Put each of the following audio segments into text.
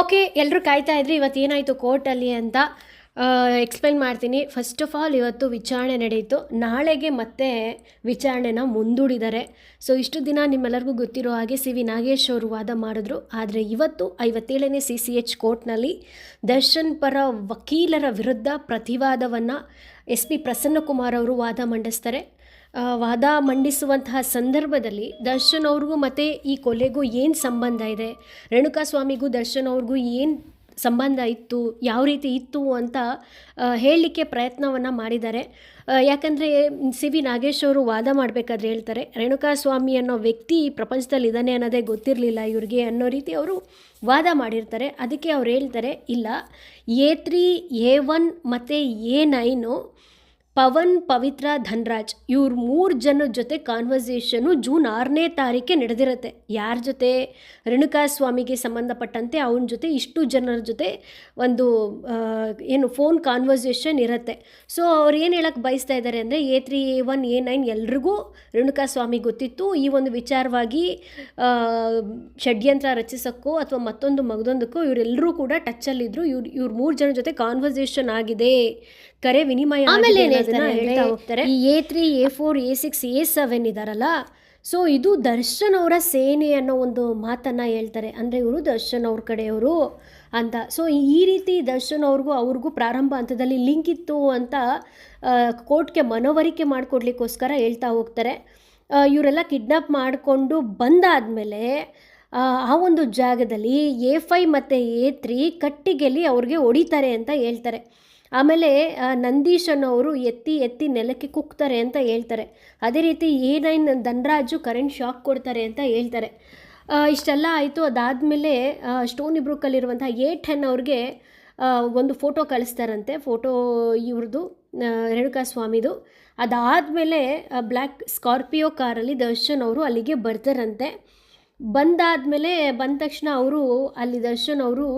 Okay ಎಲ್ಲರೂ ಕಾಯ್ತಾ ಇದ್ರಿ, ಇವತ್ತು ಏನಾಯಿತು ಕೋರ್ಟಲ್ಲಿ ಅಂತ ಎಕ್ಸ್ಪ್ಲೈನ್ ಮಾಡ್ತೀನಿ. ಫಸ್ಟ್ ಆಫ್ ಆಲ್ ಇವತ್ತು ವಿಚಾರಣೆ ನಡೆಯಿತು ನಾಳೆಗೆ ಮತ್ತೆ ವಿಚಾರಣೆನ ಮುಂದೂಡಿದ್ದಾರೆ. ಸೊ ಇಷ್ಟು ದಿನ ನಿಮ್ಮೆಲ್ಲರಿಗೂ ಗೊತ್ತಿರೋ ಹಾಗೆ ಸಿ ವಿ ನಾಗೇಶ್ ಅವರು ವಾದ ಮಾಡಿದ್ರು. ಆದರೆ ಇವತ್ತು ಐವತ್ತೇಳನೇ ಸಿ ಸಿ ಎಚ್ ಕೋರ್ಟ್ನಲ್ಲಿ ದರ್ಶನ್ ಪರ ವಕೀಲರ ವಿರುದ್ಧ ಪ್ರತಿವಾದವನ್ನು ಎಸ್ ಪಿ ಪ್ರಸನ್ನಕುಮಾರ್ ಅವರು ವಾದ ಮಂಡಿಸ್ತಾರೆ. ವಾದ ಮಂಡಿಸುವಂತಹ ಸಂದರ್ಭದಲ್ಲಿ ದರ್ಶನ್ ಅವ್ರಿಗೂ ಮತ್ತು ಈ ಕೊಲೆಗೂ ಏನು ಸಂಬಂಧ ಇದೆ? ರೇಣುಕಾ ಸ್ವಾಮಿಗೂ ದರ್ಶನ್ ಅವ್ರಿಗೂ ಏನು ಸಂಬಂಧ ಇತ್ತು? ಯಾವ ರೀತಿ ಇತ್ತು ಅಂತ ಹೇಳಲಿಕ್ಕೆ ಪ್ರಯತ್ನವನ್ನು ಮಾಡಿದ್ದಾರೆ. ಯಾಕಂದರೆ ಸಿ ವಿ ನಾಗೇಶ್ ಅವರು ವಾದ ಮಾಡಬೇಕಾದ್ರೆ ಹೇಳ್ತಾರೆ ರೇಣುಕಾ ಸ್ವಾಮಿ ಅನ್ನೋ ವ್ಯಕ್ತಿ ಪ್ರಪಂಚದಲ್ಲಿ ಇದ್ದಾನೆ ಅನ್ನೋದೇ ಗೊತ್ತಿರಲಿಲ್ಲ ಇವ್ರಿಗೆ ಅನ್ನೋ ರೀತಿ ಅವರು ವಾದ ಮಾಡಿರ್ತಾರೆ. ಅದಕ್ಕೆ ಅವ್ರು ಹೇಳ್ತಾರೆ, ಇಲ್ಲ, ಎ ತ್ರೀ, ಎ ಒನ್ ಮತ್ತು ಎ ನೈನು ಪವನ್, ಪವಿತ್ರ, ಧನ್ರಾಜ್ ಇವ್ರ ಮೂರು ಜನ ಜೊತೆ ಕಾನ್ವರ್ಸೇಷನು ಜೂನ್ ಆರನೇ ತಾರೀಕೆ ನಡೆದಿರುತ್ತೆ. ಯಾರ ಜೊತೆ? ರೇಣುಕಾ ಸ್ವಾಮಿಗೆ ಸಂಬಂಧಪಟ್ಟಂತೆ ಅವನ ಜೊತೆ ಇಷ್ಟು ಜನರ ಜೊತೆ ಒಂದು ಏನು ಫೋನ್ ಕಾನ್ವರ್ಸೇಷನ್ ಇರುತ್ತೆ. ಸೊ ಅವ್ರು ಏನು ಹೇಳಕ್ಕೆ ಬಯಸ್ತಾ ಇದ್ದಾರೆ ಅಂದರೆ A three A one A nine ಎಲ್ರಿಗೂ ರೇಣುಕಾ ಸ್ವಾಮಿ ಗೊತ್ತಿತ್ತು. ಈ ಒಂದು ವಿಚಾರವಾಗಿ ಷಡ್ಯಂತ್ರ ರಚಿಸೋಕ್ಕೋ ಅಥವಾ ಮತ್ತೊಂದು ಮಗದೊಂದಕ್ಕೋ ಇವರೆಲ್ಲರೂ ಕೂಡ ಟಚ್ಚಲ್ಲಿದ್ದರು ಇವ್ರು, ಇವ್ರ ಮೂರು ಜನ ಜೊತೆ ಕಾನ್ವರ್ಸೇಷನ್ ಆಗಿದೆ. ಕರೆ ವಿನಿಮಯ ಆಮೇಲೆ ಹೇಳ್ತಾ ಹೋಗ್ತಾರೆ. ಈ A three A four A six A seven ಇದಾರಲ್ಲ ಸೊ ಇದು ದರ್ಶನ್ ಅವರ ಸೇನೆ ಅನ್ನೋ ಒಂದು ಮಾತನ್ನು ಹೇಳ್ತಾರೆ. ಅಂದರೆ ಇವರು ದರ್ಶನ್ ಅವ್ರ ಕಡೆಯವರು ಅಂತ. ಸೊ ಈ ರೀತಿ ದರ್ಶನ್ ಅವ್ರಿಗೂ ಅವ್ರಿಗೂ ಪ್ರಾರಂಭ ಹಂತದಲ್ಲಿ ಲಿಂಕ್ ಇತ್ತು ಅಂತ ಕೋರ್ಟ್ಗೆ ಮನವರಿಕೆ ಮಾಡಿಕೊಡ್ಲಿಕ್ಕೋಸ್ಕರ ಹೇಳ್ತಾ ಹೋಗ್ತಾರೆ. ಇವರೆಲ್ಲ ಕಿಡ್ನಾಪ್ ಮಾಡಿಕೊಂಡು ಬಂದಾದಮೇಲೆ ಆ ಒಂದು ಜಾಗದಲ್ಲಿ ಎ ಫೈ ಮತ್ತು ಎ ತ್ರೀ ಕಟ್ಟಿಗೆಲಿ ಅವ್ರಿಗೆ ಹೊಡಿತಾರೆ ಅಂತ ಹೇಳ್ತಾರೆ. ಆಮೇಲೆ ನಂದೀಶನವರು ಎತ್ತಿ ಎತ್ತಿ ನೆಲಕ್ಕೆ ಕುಗ್ತಾರೆ ಅಂತ ಹೇಳ್ತಾರೆ. ಅದೇ ರೀತಿ A nine Dhanraj current shock ಕೊಡ್ತಾರೆ ಅಂತ ಹೇಳ್ತಾರೆ. ಇಷ್ಟೆಲ್ಲ ಆಯಿತು. ಅದಾದಮೇಲೆ ಸ್ಟೋನ್ ಬ್ರೂಕಲ್ಲಿರುವಂಥ ಎ ಟೆನ್ ಅವ್ರಿಗೆ ಒಂದು ಫೋಟೋ ಕಳಿಸ್ತಾರಂತೆ. ಫೋಟೋ ಇವ್ರದ್ದು ರೇಣುಕಾ ಸ್ವಾಮಿದು ಅದಾದಮೇಲೆ ಬ್ಲ್ಯಾಕ್ ಸ್ಕಾರ್ಪಿಯೋ ಕಾರಲ್ಲಿ ದರ್ಶನ್ ಅವರು ಅಲ್ಲಿಗೆ ಬರ್ತಾರಂತೆ. ಬಂದಾದಮೇಲೆ ಬಂದ ತಕ್ಷಣ ಅವರು, ಅಲ್ಲಿ ದರ್ಶನ್ ಅವರು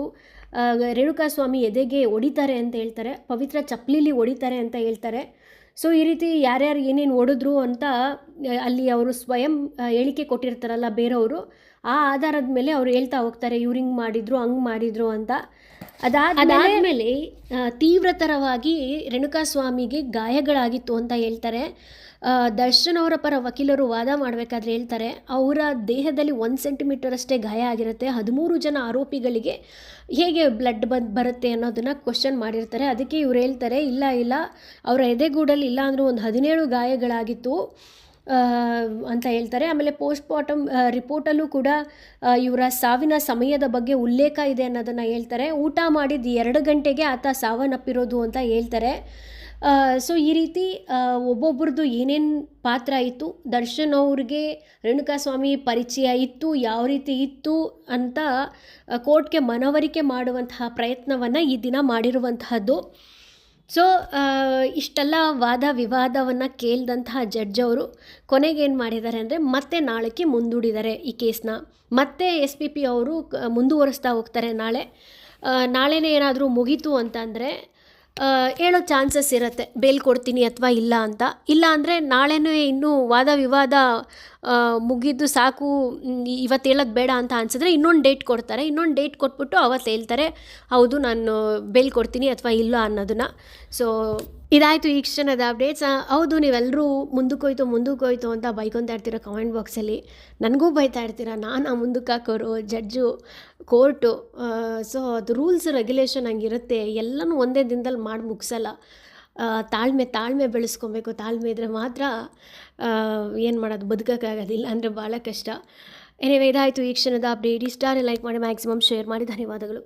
ರೇಣುಕಾ ಸ್ವಾಮಿ ಎದೆಗೆ ಹೊಡಿತಾರೆ ಅಂತ ಹೇಳ್ತಾರೆ, ಪವಿತ್ರ ಚಪ್ಪಲಿಲಿ ಹೊಡಿತಾರೆ ಅಂತ ಹೇಳ್ತಾರೆ. ಸೊ ಈ ರೀತಿ ಯಾರ್ಯಾರು ಏನೇನು ಹೊಡೆದ್ರು ಅಂತ ಅಲ್ಲಿ ಅವರು ಸ್ವಯಂ ಹೇಳಿಕೆ ಕೊಟ್ಟಿರ್ತಾರಲ್ಲ ಬೇರೆಯವರು, ಆ ಆಧಾರದ ಮೇಲೆ ಅವ್ರು ಹೇಳ್ತಾ ಹೋಗ್ತಾರೆ, ಇವ್ರು ಹಿಂಗೆ ಮಾಡಿದ್ರು, ಹಂಗೆ ಮಾಡಿದ್ರು ಅಂತ. ಅದಾದಮೇಲೆ ತೀವ್ರತರವಾಗಿ ರೇಣುಕಾ ಸ್ವಾಮಿಗೆ ಗಾಯಗಳಾಗಿತ್ತು ಅಂತ ಹೇಳ್ತಾರೆ. ದರ್ಶನ್ ಅವರ ಪರ ವಕೀಲರು ವಾದ ಮಾಡಬೇಕಾದ್ರೆ ಹೇಳ್ತಾರೆ, ಅವರ ದೇಹದಲ್ಲಿ ಒಂದು ಸೆಂಟಿಮೀಟರ್ ಅಷ್ಟೇ ಗಾಯ ಆಗಿರುತ್ತೆ, ಹದಿಮೂರು ಜನ ಆರೋಪಿಗಳಿಗೆ ಹೇಗೆ ಬ್ಲಡ್ ಬಂದು, ಬರುತ್ತೆ ಅನ್ನೋದನ್ನು ಕ್ವಶನ್ ಮಾಡಿರ್ತಾರೆ. ಅದಕ್ಕೆ ಇವ್ರು ಹೇಳ್ತಾರೆ, ಇಲ್ಲ ಇಲ್ಲ, ಅವರ ಎದೆಗೂಡಲ್ಲಿ ಇಲ್ಲ ಅಂದರೂ ಒಂದು ಹದಿನೇಳು ಗಾಯಗಳಾಗಿತ್ತು. ಅಂತ ಹೇಳ್ತಾರೆ. ಆಮೇಲೆ ಪೋಸ್ಟ್ ಮಾರ್ಟಮ್ ರಿಪೋರ್ಟಲ್ಲೂ ಕೂಡ ಇವರ ಸಾವಿನ ಸಮಯದ ಬಗ್ಗೆ ಉಲ್ಲೇಖ ಇದೆ ಅನ್ನೋದನ್ನು ಹೇಳ್ತಾರೆ. ಊಟ ಮಾಡಿದ ಎರಡು ಗಂಟೆಗೆ ಆತ ಸಾವನ್ನಪ್ಪಿರೋದು ಅಂತ ಹೇಳ್ತಾರೆ. ಸೊ ಈ ರೀತಿ ಒಬ್ಬೊಬ್ರದ್ದು ಏನೇನು ಪಾತ್ರ ಇತ್ತು, ದರ್ಶನ್ ಅವ್ರಿಗೆ ರೇಣುಕಾ ಸ್ವಾಮಿ ಪರಿಚಯ ಇತ್ತು, ಯಾವ ರೀತಿ ಇತ್ತು ಅಂತ ಕೋರ್ಟ್ಗೆ ಮನವರಿಕೆ ಮಾಡುವಂತಹ ಪ್ರಯತ್ನವನ್ನು ಈ ದಿನ ಮಾಡಿರುವಂತಹದ್ದು. ಸೊ ಇಷ್ಟೆಲ್ಲ ವಾದ ವಿವಾದವನ್ನು ಕೇಳಿದಂತಹ ಜಡ್ಜ್ ಅವರು ಕೊನೆಗೇನು ಮಾಡಿದ್ದಾರೆ ಅಂದರೆ ಮತ್ತೆ ನಾಳೆಗೆ ಮುಂದೂಡಿದ್ದಾರೆ ಈ ಕೇಸ್ನ ಮತ್ತೆ ಎಸ್ ಪಿ ಪಿ ಅವರು ಮುಂದುವರಿಸ್ತಾ ಹೋಗ್ತಾರೆ ನಾಳೆ. ನಾಳೆನೇ ಏನಾದರೂ ಮುಗೀತು ಅಂತಂದರೆ ಹೇಳೋ ಚಾನ್ಸಸ್ ಇರುತ್ತೆ. ಬೇಲ್ ಕೊಡ್ತೀನಿ ಅಥವಾ ಇಲ್ಲ ಅಂತ. ಇಲ್ಲ ಅಂದರೆ ನಾಳೆನೂ ಇನ್ನೂ ವಾದ ವಿವಾದ ಮುಗಿದು ಸಾಕು ಇವತ್ತು ಹೇಳೋದು ಬೇಡ ಅಂತ ಅನ್ಸಿದ್ರೆ ಇನ್ನೊಂದು ಡೇಟ್ ಕೊಡ್ತಾರೆ. ಇನ್ನೊಂದು ಡೇಟ್ ಕೊಟ್ಬಿಟ್ಟು ಅವತ್ತು ಹೇಳ್ತಾರೆ, ಹೌದು ನಾನು ಬೇಲ್ ಕೊಡ್ತೀನಿ ಅಥವಾ ಇಲ್ಲ ಅನ್ನೋದನ್ನು. ಸೊ ಇದಾಯಿತು ಈ ಕ್ಷಣದ ಅಪ್ಡೇಟ್ಸ್. ಹೌದು ನೀವೆಲ್ಲರೂ ಮುಂದಕ್ಕೋಯ್ತು ಮುಂದಕ್ಕೆ ಹೋಯ್ತು ಅಂತ ಬೈಕೊತಾ ಇರ್ತೀರ ಕಮೆಂಟ್ ಬಾಕ್ಸಲ್ಲಿ ನನಗೂ ಬೈತಾ ಇರ್ತೀರ, ನಾನು ಮುಂದಕ್ಕೆ ಹಾಕೋರು ಜಡ್ಜು ಕೋರ್ಟು ಸೊ ಅದು ರೂಲ್ಸ್ ರೆಗ್ಯುಲೇಷನ್ ಹಂಗಿರುತ್ತೆ. ಎಲ್ಲನೂ ಒಂದೇ ದಿನದಲ್ಲಿ ಮಾಡಿ ಮುಗಿಸಲ್ಲ. ತಾಳ್ಮೆ ತಾಳ್ಮೆ ಬೆಳೆಸ್ಕೊಬೇಕು. ತಾಳ್ಮೆ ಇದ್ದರೆ ಮಾತ್ರ ಏನು ಮಾಡೋದು, ಬದುಕೋಕ್ಕಾಗೋದಿಲ್ಲ ಅಂದರೆ ಭಾಳ ಕಷ್ಟ. ಏನೇ ಇದಾಯಿತು ಈ ಕ್ಷಣದ ಅಪ್ಡೇಟ್ ಇಷ್ಟ ಲೈಕ್ ಮಾಡಿ ಮ್ಯಾಕ್ಸಿಮಮ್ ಶೇರ್ ಮಾಡಿ. ಧನ್ಯವಾದಗಳು.